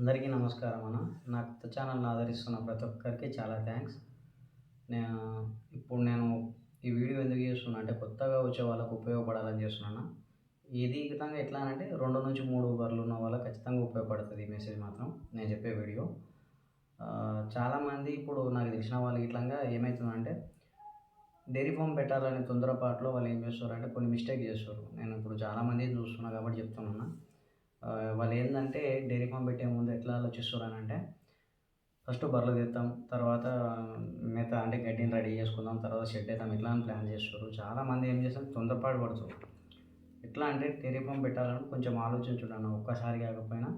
అందరికీ నమస్కారం అన్న. నా కొత్త ఛానల్ని ఆదరిస్తున్న ప్రతి ఒక్కరికి చాలా థ్యాంక్స్. నేను ఇప్పుడు నేను ఈ వీడియో ఎందుకు చేస్తున్నా అంటే కొత్తగా వచ్చే వాళ్ళకు ఉపయోగపడాలని చేస్తున్నాను. ఇది విధంగా ఎట్లా అంటే రెండు నుంచి మూడు బర్లు ఉన్న వాళ్ళకి ఖచ్చితంగా ఉపయోగపడుతుంది ఈ మెసేజ్ మాత్రం. నేను చెప్పే వీడియో. చాలామంది ఇప్పుడు నాకు తెలిసిన వాళ్ళు ఇట్లాగా ఏమవుతుందంటే డైరీ ఫామ్ పెట్టాలనే తొందరపాటులో వాళ్ళు ఏం చేస్తారంటే కొన్ని మిస్టేక్ చేస్తారు. నేను ఇప్పుడు చాలామంది చూస్తున్నా కాబట్టి చెప్తున్నాను. వాళ్ళు ఏంటంటే డైరీ ఫామ్ పెట్టే ముందు ఎట్లా ఆలోచిస్తారు అని అంటే ఫస్ట్ బర్రెలు తెస్తాం తర్వాత మేత అంటే గడ్డిని రెడీ చేసుకుందాం తర్వాత షెడ్ వేద్దాం ఇట్లా అని ప్లాన్ చేస్తారు. చాలామంది ఏం చేస్తారు తొందరపాటు పడుతారు. ఎట్లా అంటే డైరీ ఫామ్ పెట్టాలని కొంచెం ఆలోచించున్నాను ఒక్కసారి కాకపోయినా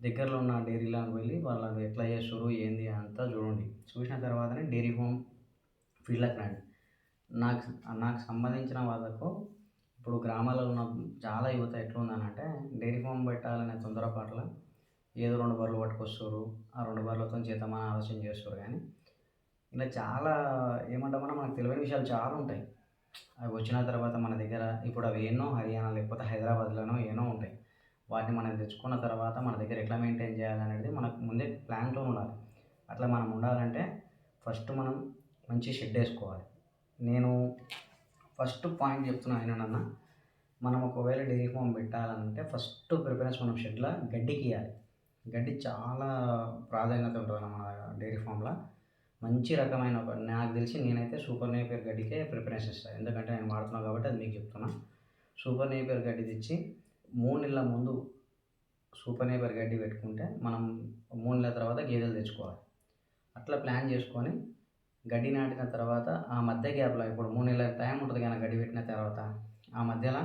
దగ్గరలో ఉన్న డైరీలో వెళ్ళి వాళ్ళు ఎట్లా చేస్తారు ఏంది అంతా చూడండి. చూసిన తర్వాతనే డైరీ ఫామ్ ఫీల్డ్లోకి రండి. నాకు నాకు సంబంధించిన వాళ్ళకు ఇప్పుడు గ్రామాలలో ఉన్న చాలా యువత ఎట్లుందనంటే డైరీ ఫామ్ పెట్టాలనే తొందరపాట్ల ఏదో రెండు బర్రెలు పట్టుకొస్తారు ఆ రెండు బర్రెలతో చేద్దామని ఆలోచన చేస్తారు కానీ ఇలా చాలా ఏమంటామన్నా మనకు తెలియని విషయాలు చాలా ఉంటాయి. అవి వచ్చిన తర్వాత మన దగ్గర ఇప్పుడు అవి ఎన్నో హర్యానా లేకపోతే హైదరాబాద్లోనో ఎన్నో ఉంటాయి. వాటిని మనం తెచ్చుకున్న తర్వాత మన దగ్గర ఎట్లా మెయింటైన్ చేయాలనేది మనకు ముందే ప్లాన్తో ఉండాలి. అట్లా మనం ఉండాలంటే ఫస్ట్ మనం మంచి షెడ్ వేసుకోవాలి. నేను ఫస్ట్ పాయింట్ చెప్తున్నాను ఏంటన్న మనం ఒకవేళ డైరీ ఫామ్ పెట్టాలంటే ఫస్ట్ ప్రిఫరెన్స్ మనం షెడ్లో గడ్డికి ఇవ్వాలి గడ్డి చాలా ప్రాధాన్యత ఉంటుంది మన డైరీ ఫామ్లో మంచి రకమైన ఒక నాకు తెలిసి నేనైతే సూపర్ నేపియర్ గడ్డికే ప్రిఫరెన్స్ ఇస్తాను ఎందుకంటే నేను వాడుతున్నాను కాబట్టి అది మీకు చెప్తున్నా. సూపర్ నేపియర్ గడ్డి తెచ్చి మూడు నెలల ముందు సూపర్ నేపర్ గడ్డి పెట్టుకుంటే మనం మూడు నెలల తర్వాత గేదెలు తెచ్చుకోవాలి. అట్లా ప్లాన్ చేసుకొని గడ్డి నాటిన తర్వాత ఆ మధ్య గ్యాప్లో ఇప్పుడు మూడు నెలల టైం ఉంటుంది కానీ గడ్డి పెట్టిన తర్వాత ఆ మధ్యలో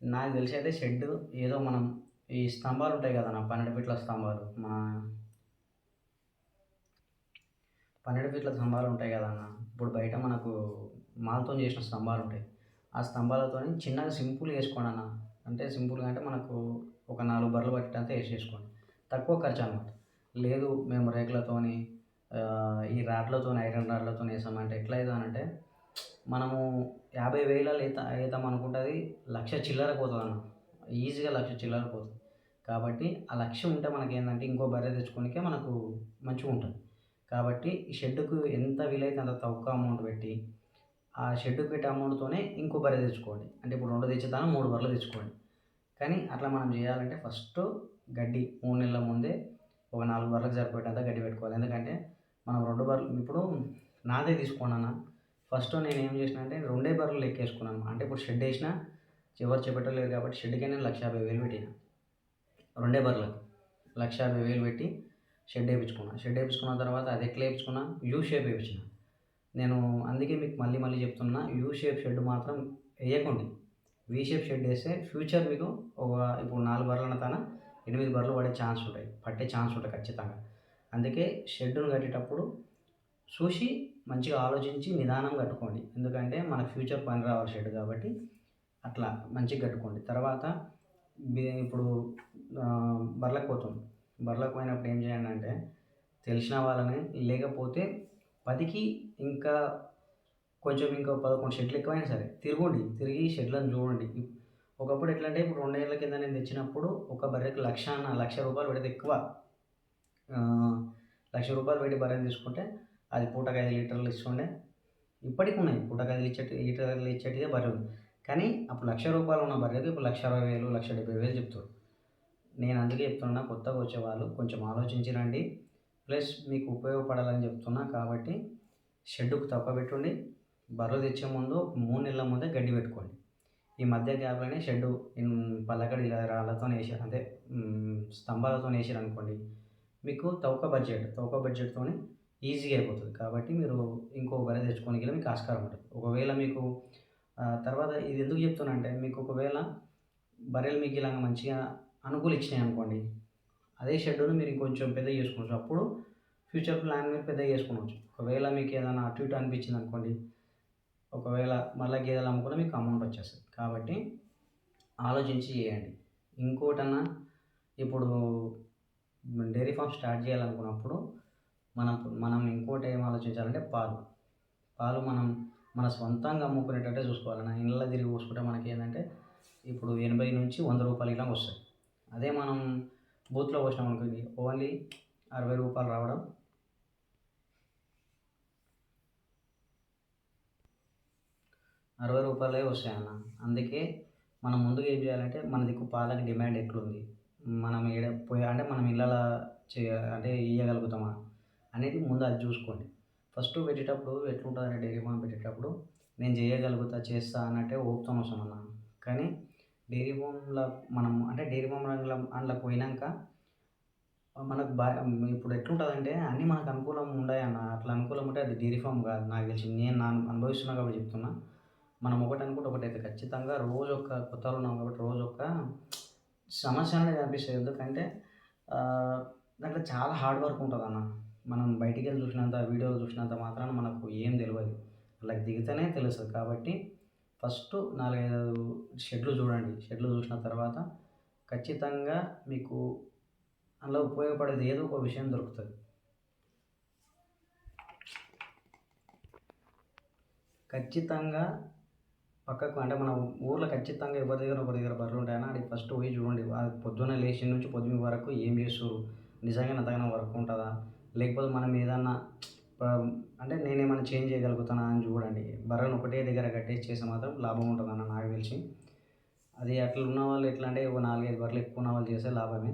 నాకు తెలిసి అయితే షెడ్ ఏదో మనం ఈ స్తంభాలు ఉంటాయి కదా నా పన్నెండు ఫీట్ల స్తంభాలు మా పన్నెండు ఫీట్ల స్తంభాలు ఉంటాయి కదా అన్న ఇప్పుడు బయట మనకు మాలతో చేసిన స్తంభాలు ఉంటాయి. ఆ స్తంభాలతో చిన్నగా సింపుల్ వేసుకోండి అన్న అంటే సింపుల్గా అంటే మనకు ఒక నాలుగు బర్రెలు పట్టేటంత వేసేసుకోండి. తక్కువ ఖర్చు అనమాట. లేదు మేము రేకులతోని ఈ రాడ్లతో ఐరన్ రాడ్లతో వేసామంటే ఎట్లా అవుతుందంటే మనము యాభై వేల ఈత వేద్దాం అనుకుంటుంది లక్ష చిల్లర పోతుంది అన్న ఈజీగా లక్ష చిల్లర పోతుంది. కాబట్టి ఆ లక్ష్యం ఉంటే మనకి ఏంటంటే ఇంకో బర్రె తెచ్చుకోనికే మనకు మంచిగా ఉంటుంది. కాబట్టి ఈ షెడ్డుకు ఎంత వీలైతే అంత తక్కువ అమౌంట్ పెట్టి ఆ షెడ్డుకు పెట్టే అమౌంట్తోనే ఇంకో బర్రె తెచ్చుకోండి. అంటే ఇప్పుడు రెండు తెచ్చేదాన్ని మూడు బర్రెలు తెచ్చుకోండి. కానీ అట్లా మనం చేయాలంటే ఫస్ట్ గడ్డి మూడు నెలల ముందే ఒక నాలుగు బర్రెలకు సరిపోయేటంత గడ్డి పెట్టుకోవాలి. ఎందుకంటే మనం రెండు బర్రెలు ఇప్పుడు నాదే తీసుకోండి అన్న. ఫస్ట్ నేను ఏం చేసిన అంటే రెండే బర్రెలు ఎక్కేసుకున్నాను అంటే ఇప్పుడు షెడ్ వేసిన ఎవరు చెప్పటలేదు కాబట్టి షెడ్కే నేను లక్ష యాభై వేలు పెట్టిన. రెండే బర్రెలకు లక్ష యాభై వేలు పెట్టి షెడ్ వేయించుకున్నా షెడ్ వేయించుకున్న తర్వాత అది ఎట్లా వేయించుకున్నా యూ షేప్ వేయించిన నేను అందుకే మీకు మళ్ళీ మళ్ళీ చెప్తున్నా యూ షేప్ షెడ్ మాత్రం వేయకండి. వీ షేప్ షెడ్ వేస్తే ఫ్యూచర్ మీకు ఒక ఇప్పుడు నాలుగు బర్రెలన్న తన ఎనిమిది బర్రెలు పడే ఛాన్స్ ఉంటాయి. పట్టే ఛాన్స్ ఉంటాయి ఖచ్చితంగా. అందుకే షెడ్ను కట్టేటప్పుడు చూసి మంచిగా ఆలోచించి నిదానం కట్టుకోండి. ఎందుకంటే మన ఫ్యూచర్ పని రావాలి షెడ్ కాబట్టి అట్లా మంచిగా కట్టుకోండి. తర్వాత ఇప్పుడు ఆ, బర్లకు బర్లకు పోయినప్పుడు ఏం చేయండి అంటే తెలిసిన వాళ్ళని లేకపోతే పదికి ఇంకా కొంచెం ఇంకా పదకొండు షెడ్లు ఎక్కువైనా సరే తిరగండి. తిరిగి షెడ్లను చూడండి. ఒకప్పుడు ఎట్లా అంటే ఇప్పుడు రెండేళ్ళ కింద నేను తెచ్చినప్పుడు ఒక బర్రెకి లక్ష లక్ష రూపాయలు పెడితే ఎక్కువ. లక్ష రూపాయలు పెట్టి బర్రెని తీసుకుంటే అది పూటకు ఐదు లీటర్లు ఇస్తుండే. ఇప్పటికి ఉన్నాయి. పూటకు ఐదు లీటర్ లీటర్లు ఇచ్చేటిదే బర్రె కానీ అప్పుడు లక్ష రూపాయలు ఉన్న బర్రెకి ఇప్పుడు లక్ష అరవై వేలు లక్ష డెబ్బై వేలు చెప్తారు నేను అందుకే చెప్తున్నా కొత్తగా వచ్చేవాళ్ళు కొంచెం ఆలోచించి రండి. ప్లస్ మీకు ఉపయోగపడాలని చెప్తున్నా కాబట్టి షెడ్డుకు తప్ప పెట్టుండి బర్రెలు తెచ్చే ముందు మూడు నెలల ముందే గడ్డి పెట్టుకోండి. ఈ మధ్య గ్యాప్లోనే షెడ్డు పల్లకడి ఇలా రాళ్ళతో వేసారు అంటే స్తంభాలతో వేసారు అనుకోండి మీకు తౌక బడ్జెట్ తౌక బడ్జెట్తోనే ఈజీగా అయిపోతుంది. కాబట్టి మీరు ఇంకో బర్రె తెచ్చుకోనికి మీకు ఆస్కారం ఉంటుంది. ఒకవేళ మీకు తర్వాత ఇది ఎందుకు చెప్తున్నానంటే మీకు ఒకవేళ బర్రెలు మీకు ఇలా మంచిగా అనుకూలించినాయి అనుకోండి అదే షెడ్యూల్ మీరు ఇంకొంచెం పెద్ద చేసుకోవచ్చు. అప్పుడు ఫ్యూచర్ ప్లాన్ మీరు పెద్దగా చేసుకోవచ్చు. ఒకవేళ మీకు ఏదైనా అటు ఇటు అనిపించింది అనుకోండి ఒకవేళ మళ్ళీ గేదెలు అమ్ముకున్న మీకు అమౌంట్ వచ్చేస్తుంది. కాబట్టి ఆలోచించి చేయండి. ఇంకోటన్నా ఇప్పుడు డైరీ ఫామ్ స్టార్ట్ చేయాలనుకున్నప్పుడు మనం మనం ఇంకోటి ఏం ఆలోచించాలంటే పాలు. పాలు మనం మన సొంతంగా అమ్ముకునేటట్టే చూసుకోవాలి. నా ఇళ్ళ తిరిగి పోసుకుంటే మనకి ఏంటంటే ఇప్పుడు ఎనభై నుంచి వంద రూపాయలు ఇలా వస్తాయి. అదే మనం బూత్లో పోసినాం అనుకోండి ఓన్లీ అరవై రూపాయలు రావడం. అరవై రూపాయలే వస్తాయి అన్న. అందుకే మనం ముందుగా ఏం చేయాలంటే మన దిక్కు పాలకి డిమాండ్ ఎట్లుంది మనం ఏడ పోయి అంటే మనం ఇళ్ళ చేయ అంటే ఇవ్వగలుగుతామా అనేది ముందు అది చూసుకోండి. ఫస్ట్ పెట్టేటప్పుడు ఎట్లుంటుందంటే డైరీ ఫామ్ పెట్టేటప్పుడు నేను చేయగలుగుతా చేస్తా అన్నట్టే ఓపుతాం అవసరం అన్న. కానీ డైరీ ఫామ్లో మనం అంటే డైరీ ఫామ్ రంగుల అందులో పోయినాక మనకు బా ఇప్పుడు ఎట్లుంటుందంటే అన్నీ మనకు అనుకూలం ఉన్నాయి అన్న. అట్లా అనుకూలం ఉంటే అది డైరీ ఫామ్ కాదు నాకు తెలిసి. నేను నా అనుభవిస్తున్నా కాబట్టి చెప్తున్నా. మనం ఒకటి అనుకుంటే ఒకటి అయితే ఖచ్చితంగా రోజు ఒక కొత్తలో ఉన్నాం కాబట్టి రోజు ఒక సమస్య అనేది కనిపిస్తుంది. ఎందుకంటే దాంట్లో చాలా హార్డ్ వర్క్ ఉంటుంది అన్న మనం బయటికి వెళ్ళి చూసినంత వీడియోలు చూసినంత మాత్రాన మనకు ఏం తెలియదు అలా దిగితేనే తెలుస్తుంది. కాబట్టి ఫస్ట్ నాలుగైదు షెడ్లు చూడండి. షెడ్లు చూసిన తర్వాత ఖచ్చితంగా మీకు అందులో ఉపయోగపడేది ఏదో ఒక విషయం దొరుకుతుంది. ఖచ్చితంగా పక్కకు అంటే మన ఊర్లో ఖచ్చితంగా ఎవరి దగ్గర ఒకరి దగ్గర బర్రెలు ఉంటాయని అది ఫస్ట్ పోయి చూడండి. పొద్దున్న లేచి నుంచి పొద్దున్న వరకు ఏం చేస్తారు నిజంగా అంతగానో వర్క్ ఉంటుందా? లేకపోతే మనం ఏదన్నా అంటే నేనేమైనా చేంజ్ చేయగలుగుతానా అని చూడండి. బర్రెను ఒకటే దగ్గర కట్టేసి చేస్తే మాత్రం లాభం ఉంటుందన్న నాకు తెలిసి. అది అట్లా ఉన్న వాళ్ళు ఎట్లా అంటే నాలుగైదు బర్రెలు ఎక్కువ ఉన్న వాళ్ళు చేస్తే లాభమే.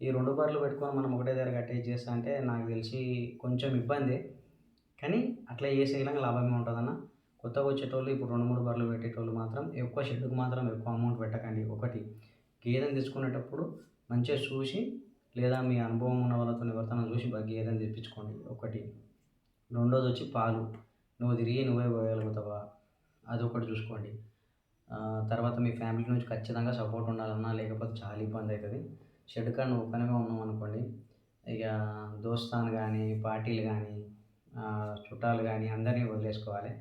ఈ రెండు బర్రెలు పెట్టుకొని మనం ఒకటే దగ్గర కట్టేసి చేస్తా అంటే నాకు తెలిసి కొంచెం ఇబ్బంది. కానీ అట్లా చేసే లాభమే ఉంటుందన్న. కొత్తగా వచ్చేటోళ్ళు ఇప్పుడు రెండు మూడు బర్రెలు పెట్టేటోళ్ళు మాత్రం ఎక్కువ షెడ్కి మాత్రం ఎక్కువ అమౌంట్ పెట్టకండి. ఒకటి గేదెని తీసుకునేటప్పుడు మంచిగా చూసి లేదా మీ అనుభవం ఉన్న వాళ్ళతో ఎవరితో చూసి గేదెని తెప్పించుకోండి. ఒకటి రెండోది వచ్చి పాలు. నువ్వు తిరిగి నువ్వే పోయగలుగుతావా? అది ఒకటి చూసుకోండి తర్వాత మీ ఫ్యామిలీ నుంచి ఖచ్చితంగా సపోర్ట్ ఉండాలన్నా లేకపోతే చాలా ఇబ్బంది అవుతుంది షెడ్ కాడ ఒకనగా ఉన్నాం అనుకోండి ఇక దోస్తాన్ కానీ పార్టీలు కానీ చుట్టాలు కానీ అందరినీ వదిలేసుకోవాలి.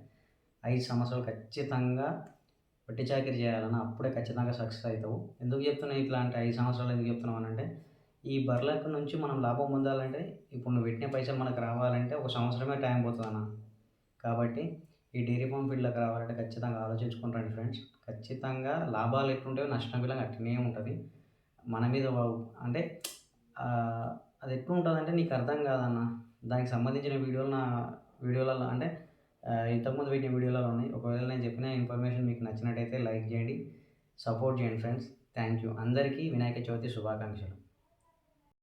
ఐదు సంవత్సరాలు ఖచ్చితంగా పట్టి చాకరీ చేయాలన్న అప్పుడే ఖచ్చితంగా సక్సెస్ అవుతావు. ఎందుకు చెప్తున్నావు ఇట్లా అంటే ఐదు సంవత్సరాలు ఎందుకు చెప్తున్నావు అని అంటే ఈ బర్రెలకు నుంచి మనం లాభం పొందాలంటే ఇప్పుడు నువ్వు పెట్టిన పైసలు మనకు రావాలంటే ఒక సంవత్సరమే టైం పోతుందన్న కాబట్టి ఈ డైరీ ఫామ్ ఫీల్డ్లోకి రావాలంటే ఖచ్చితంగా ఆలోచించుకుంటాను ఫ్రెండ్స్ ఖచ్చితంగా లాభాలు ఎట్లుంటాయో నష్టం విధంగా అట్లనే ఉంటుంది. మన మీద అంటే అది ఎట్లుంటుందంటే నీకు అర్థం కాదన్న. దానికి సంబంధించిన వీడియోలు నా వీడియోలలో అంటే ఇంతకుముందు వీటి వీడియోలో ఉన్నాయి. ఒకవేళ నేను చెప్పిన ఇన్ఫర్మేషన్ మీకు నచ్చినట్టయితే లైక్ చేయండి సపోర్ట్ చేయండి ఫ్రెండ్స్. Thank you. అందరికీ వినాయక చవితి శుభాకాంక్షలు.